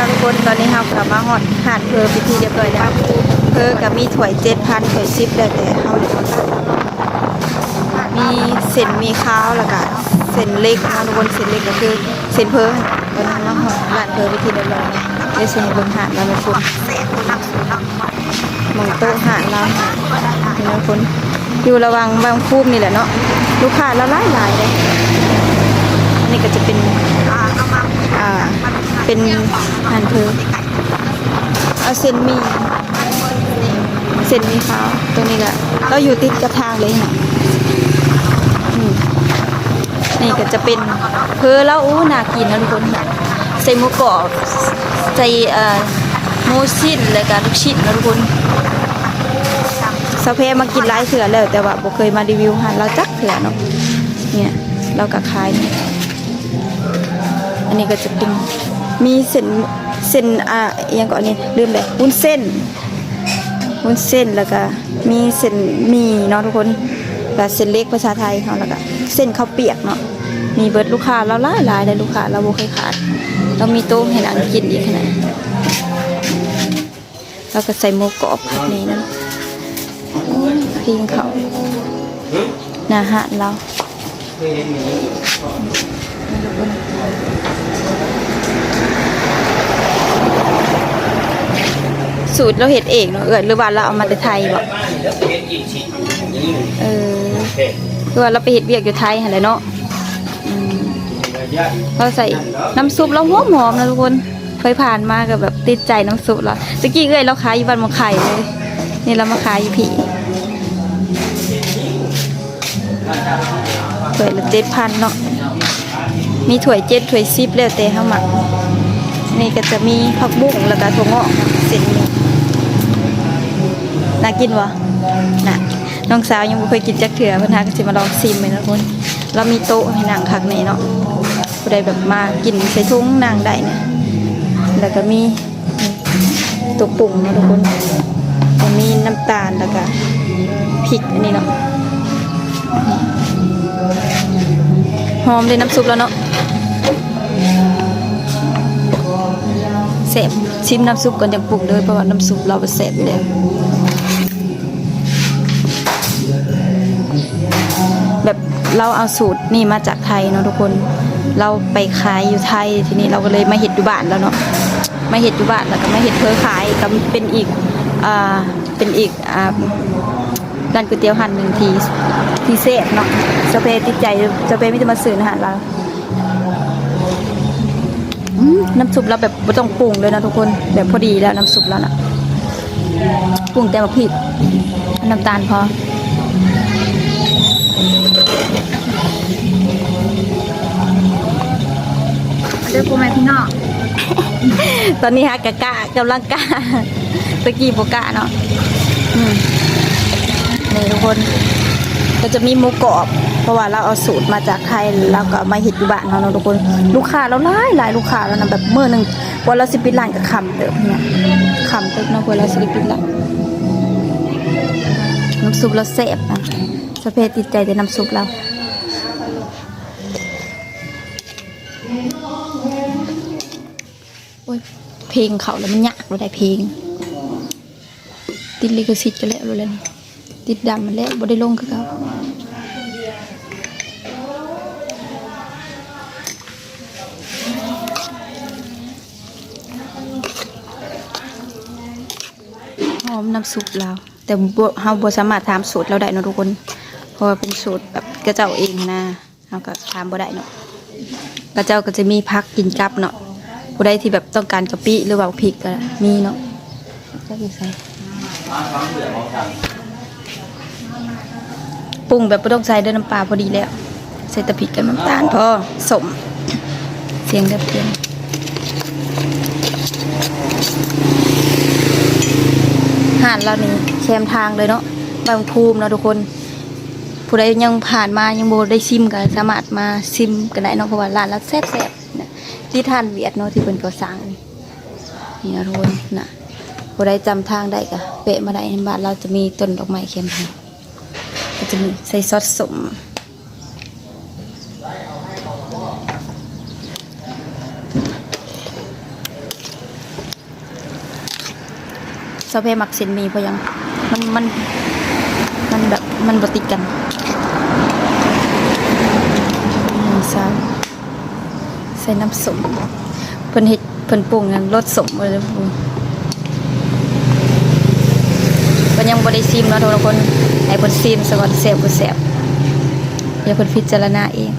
นาะทุกคนตอนนี้เรากลับมาหอดหาดเพอพิธีเรียบร้อยแล้วเพอกับมีถ้วยเจ็ดพันถ้วยสิบแล้วแต่เขาเรียกว่ามีเส้นมีข้าวแล้วก็เส้นเล็กนะทุกคนเส้นเล็กก็คือเส้นเพอตอนนี้มาหอดหาดเพอพิธีเรียบร้อยแล้วเดี๋ยวเส้นบิ่งหาดแล้วทุกคนมองโต๊ะหาดเราเนาะทุกคนอยู่ระวังบางคูบนี่แหละเนาะลูกค้าเราหลายหลายเลยนนี้ก็จะเป็นอ่า เป็นอาหารเพอเอาเส้นมีเส้นมีขาวตรงนี้แหละเราอยู่ติดกับทางเลยค่ะอืมนี่ก็จะเป็นเพอแล้วอู้น่ากินนะทุกคนค่ะใส่หมูกรอบใส่เอ่อหมูชิ้นแล้วก็ลูกชิ้นนะทุกคนสาวเพมากินหลายเถื่อแล้ว แต่ว่าบ่เคยมารีวิวหาเราจักเถื่อเนาะเนี่ยเราก็ขายเนี่ยอันนี้ก็จะเป็น มีเส้นเส้นอ่าอหยังก่อนนี่ลืมเลยวุ้นเส้นวุ้นเส้นแล้วก็มีเส้นหมีเนาะทุกคนแล้วเส้นเล็กภาษาไทยเขาแล้วก็เส้นข้าวเปียกเนาะมีเบิร์ดลูกค้าเราหลายหลายเลยลูกค้าเราโบเคยขาดเรามีโต๊ะให้นั่งกินอีกขนาดแล้วก็ใส่หมูกรอบแบบนี้นะพิงเขาหน้าหาดเรา สูตรเราเห็ดเองเนาะเออหรือว่าเราเอามาแต่ไทยบ่เออคือว่าเราไปเห็ดเวียกอยู่ไทยหั่นแหละเนาะอืมเราใส่น้ำซุปเราหอมหอมๆนะทุกคนเคยผ่านมาก็แบบติดใจน้ำซุปเราตะกี้เอ้ยเราขายอยู่บ้านหมองไข่เลย นี่เรามาขายอยู่ผีถ้วยละเจ็ดพันเนาะ มีถ้วยเจ็ดถ้วยสิบแล้วแต่เขาหมัก นี่ก็จะมีผักบุ้งแล้วก็ถั่วงอกเส้นหมี่ น่ากินวะน่ะน้องสาวยังไม่เคยกินจักเถื่อเพิ่นหาก็สิมาลองซิมเลยนะคุณเรามีโต๊ะให้นั่งคักนี่เนาะผู้ใดแบบมากินใส่ถุงนั่งได้เนี่ยแล้วก็มีตัวปรุงเนาะทุกคนมีน้ำตาลแล้วก็พริกอันนี้เนาะหอมเลยน้ำซุปแล้วเนาะเสพชิมน้ำซุปก่อนจะปรุงเลยเพราะว่าน้ำซุปเราไปเสพเลย แบบเราเอาสูตรนี่มาจากไทยเนาะทุกคน เราไปขายอยู่ไทยทีนี้เราก็เลยมาเห็ดอยู่บ้านแล้วเนาะมาเห็ดอยู่บ้านแล้วก็มาเห็ดเพื่อขายก็เป็นอีกอ่าเป็นอีกอ่าร้านก๋วยเตี๋ยวหันหนึ่งทีทีเซฟเนาะสเปรติดใจสเปรไม่จะมาซื้ออาหารเราน้ำซุปเราแบบไม่ต้องปรุงเลยนะทุกคนแบบพอดีแล้วน้ำซุปแล้วนะปรุงแต่ว่าพริกน้ำตาลพอ เดี๋ยวกูแม่พี่น้องตอนนี้ฮะกะกะกำลังกะตะกี้โบกะเนาะนี่ทุกคนก็จะมีหมูกรอบ เพราะว่าเราเอาสูตรมาจากไทยแล้วก็มาเห็ดอยู่บ้านเราเนาะทุกคนลูกค้าเราหลายหลายลูกค้าแล้วนะแบบเมื่อหนึ่งวันเราสิปิดร้านกับคำเติมเนี่ยคำเติมเนาะวันเราสิปิดร้านน้ำซุปเราแซ่บนะ สเพติดใจแต่น้ำซุปเราโอ้ยเพลงเขาแล้วมันยากเราได้เพลง ติดลิขสิทธิ์กันแล้วรู้แล้วนี่ติดดำมันแล้วบ่ได้ลงคือเขาหอมน้ำซุปเราแต่บ่เฮาบ่สามารถถามสูตรเราได้นะทุกคน ราะว่าเป็นสูตรแบบกระเจ้าเองนะเฮาก็ถามบ่ได้เนาะกระเจ้าก็จะมีพักกินกับเนาะผู้ใดที่แบบต้องการกะปิหรือว่าพริกก็มีเนาะก็คือใส่ปรุงแบบไม่ต้องใส่ด้วยน้ำปลาพอดีแล้ว ใส่ตะพริกกับน้ำตาลพอสม เสียงเดือดเพียงหานเรานี่แคมทางเลยเนาะบางภูมิเนาะทุกคน ผู้ใดยังผ่านมายังโบได้ซิมก็สามารถมาซิมกันได้เนาะเพราะว่าร้านเราแซ่บๆที่ท่านเวียดเนาะที่เป็นก่อสร้างนี่นี่นะทุกคนนะผู้ใดจำทางได้ก็เปะมาได้ในบ้านเราจะมีต้นดอกไม้แคมทางก็จะมีใส่ซอสสมซาเพมักเส้นมีเพราะยังมันมันมันแบบ มันบติดกันนี่ซาใส่น้ำสมเพิ่นเฮ็ดเพิ่นปรุงกันรสสมเลยนะพูเพิ่นยังบ่ได้ซิมนะทุกคนให้เพิ่นซิมซะก่อนแซ่บบ่แซ่บเดี๋ยวเพิ่นพิจารณาเอง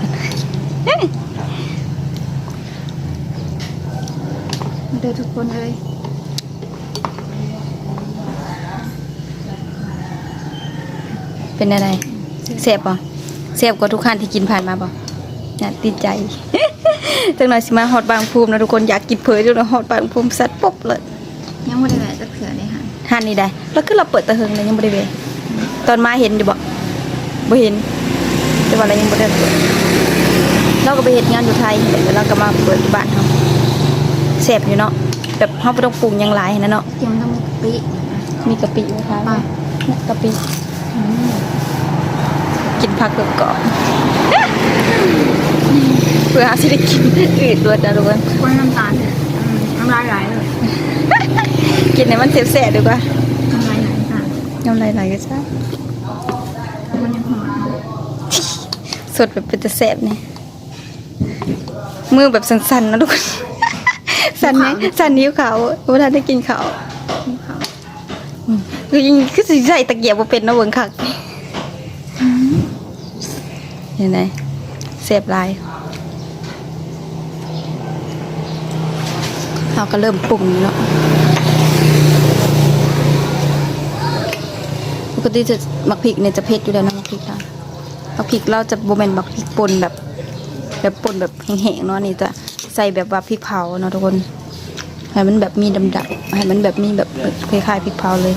เด้อทุกคนเลย เป็นอะไรเสียบป่ะเสียบกว่าทุกขั้นที่กินผ่านมาป่ะน่าติดใจ จังหน่อยสิมาฮอดบางภูมินะทุกคนอยากกินเผยจังหน่อยฮอดบางภูมิสัตว์ปุ๊บเลยยังไม่ได้แวะจะเผื่อเลยค่ะหันนี่ได้ แล้วคือเราเปิดตะเฮงเลยยังบ่ได้เวยตอนมาเห็นอยู่บ่บ่เห็น แต่ว่าเรายังบ่ได้เปิดเราก็ไปเฮ็ดงานอยู่ไทยแต่เดี๋ยวเราก็มาเปิดที่บ้านเฮาแซ่บอยู่เนาะแบบเฮาบ่ต้องปรุงหยังหลายนะเนาะเตรียมต้องมีกะปิมีกะปินะคะไปเนี่ยกะปิ กินผักกรอบๆเพื่อหาสิได้กินอืดด้วยนะทุกคนกล้วยน้ำตาลเนี่ยอืมน้ำลายไหลเลยกินให้มันเสียบๆดีกว่าน้ำลายไหลค่ะน้ำลายไหลก็ใช่มันยังหอมสดแบบเป็นจะแสบเนี่ยมือแบบสั่นๆนะทุกคนสั่นไหมสั่นนิ้วเขาเวลาได้กินเขาวภูเขาอืมคือยิงคือสิใส่ตะเกียบบ่เป็นนะเบิ่งคักเห็นไหมเสียบลายเราก็เริ่มปรุงเนาะปกติจะมักพริกเนี่ยจะเผ็ดอยู่แล้วนะมักพริกเรามักพริกเราจะโบแมนมักพริกป่นแบบแบบป่นแบบแห้งๆเนาะนนี่จะใส่แบบว่าพริกเผาเนาะทุกคนให้มันแบบมีดำๆให้มันแบบมีแบบคล้ายๆพริกเผาเลย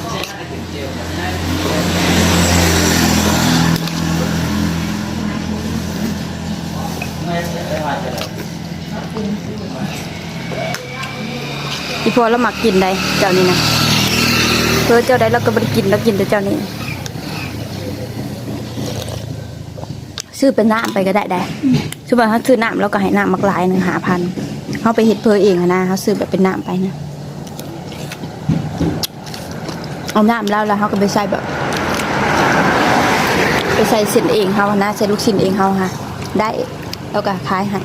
อีพอแล้วมักกินได้เจ้านี่นะเพื่อเจ้าใดเราก็ไม่ได้กินแล้วกินแต่เจ้านี่ซื้อเป็นน้ำไปก็ได้ได้ซื้อว่าเขาซื้อน้ำแล้วก็ให้น้ำมักหลายหนึ่งหาพันเขาไปเห็ดเพอเองนะเขาซื้อแบบเป็นน้ำไปนะเอาน้ำแล้วแล้วเขาก็ไปใส่แบบ ไปใส่ส้นเองเขานะใส่ลูกชิ้นเองเขาค่ะ ได้ แล้วก็ขายให้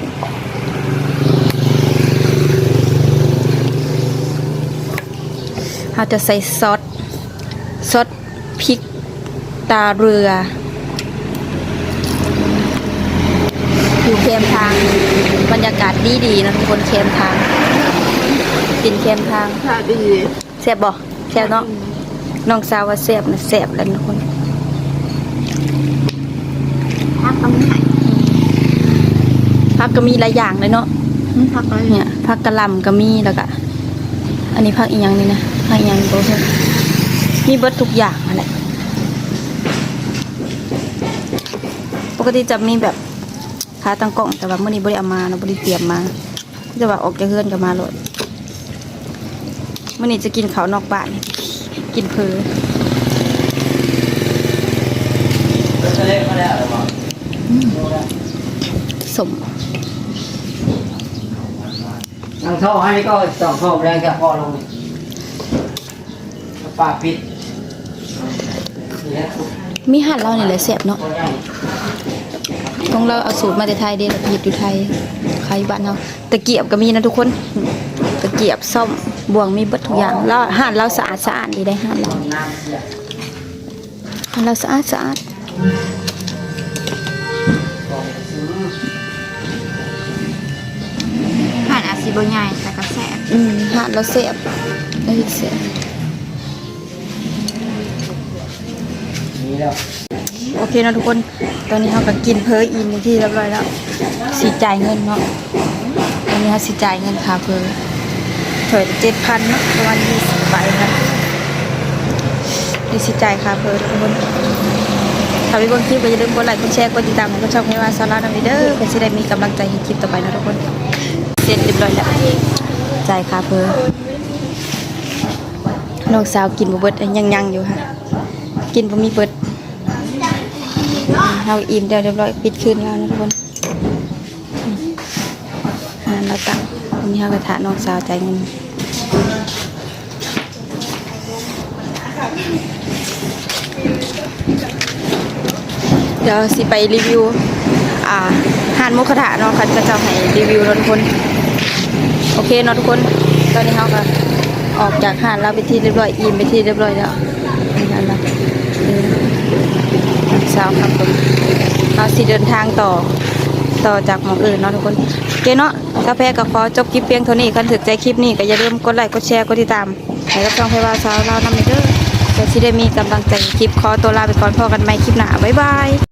เราจะใส่ซอสซอสพริกตาเรือ อยู่เค็มทาง บรรยากาศดีดีๆนะทุกคนเค็มทางกินเค็มทางค่ะดีแซ่บบ่แซ่บเนาะน้องสาวว่าแซ่บนะแซ่บแล้วนะทุกคน พักต้องไหน ผั กก็มีหลายอย่างเลยเนาะพักอะไรเนี่ยผักกะหล่ำก็มีแล้วก็อันนี้ผักอีกอย่างนี่นะผักอีกอย่างโบเนมีเบิดทุกอย่างนั่นแหละปกติจะมีแบบขาตั้งกล้องแต่ว่าเมื่อนี้บริเอามาเนาะบริเตรียมมาจะว่าออกจากเฮือนก็มาโลดเมื่อนี้จะกินข้าวนอกบ้าน กินเพอสม ทางท่อให้ก็ต้องท่อแรงแค่พอลงนี่ปาปิดนี่แหละสุดมีหัดเราเนี่ยแหละเสียบเนาะพอได้ต้องเราเอาสูตรมาแต่ไทยเด้เราผลิตอยู่ไทยขายบ้านเราตะเกียบก็มีนะทุกคน ตะเกียบซ่อมบ่วงมีเบิดทุกอย่างแล้วห่นเราสะอาดสะอาดดีได้ห่นเราหันเราสะอาดสะอาด ผ่านอาซีโบใหญ่แต่ก็แสบอืมห่านเราเสียบเราเฮ็ดเสียบนี่แล้วโอเคเนาะทุกคน ตอนนี้เราก็กินเพออินที่เรียบร้อยแล้วสีจ่ายเงินเนาะตอนนี้เราสีจ่ายเงินค่าเพอถอยเจ็ดพันเนาะประมาณยี่สิบใบครับนี่สีจ่ายค่าเพอทุกคนถ้ามีบางคลิปก็อย่าลืมกดไลค์กดแชร์กดติดตามให้กับช่องให้ว่าซาร่านาวิเดอร์เพื่อจะได้มีกำลังใจให้คลิปต่อไปนะทุกคนเสร็จเรียบร้อยแล้วจ่ายค่าเพอน้องสาวกินบ่เบิดยังยังอยู่ค่ะ กินบ่มีเบิดเราอิ่มเดี๋ยวเรียบร้อยปิดคืนแล้วนะทุกคนนั่นเราตั้งวันนี้เรากระทะน้องสาวจ่ายเงินเดี๋ยวสิไปรีวิว อ่าหานมุขถาเนาะคันก็จะให้รีวิวเนะทุกคน โอเคเนาะทุกคน ตอนนี้เราก็ออกจากห้านเราไปที่เรียบร้อยอิ่มไปที่เรียบร้อยแล้วนี่นั่นะนี่นะสาวครับผมเราสิเดินทางต่อต่อจากหมองอื่นเนาะทุกคนโอเคเนาะถ้าแพ้ก็ขอจบคลิปเพียงเท่านี้คันถึกใจคลิปนี้ก็อย่าลืมกดไลค์กดแชร์กดติดตามให้กับช่องเพว่าสาวเราวนำไปเด้อจะสิได้มีกำลังใจคลิปขอตัวลาไปก่อนพอกันใหม่คลิปหน้าบ๊ายบาย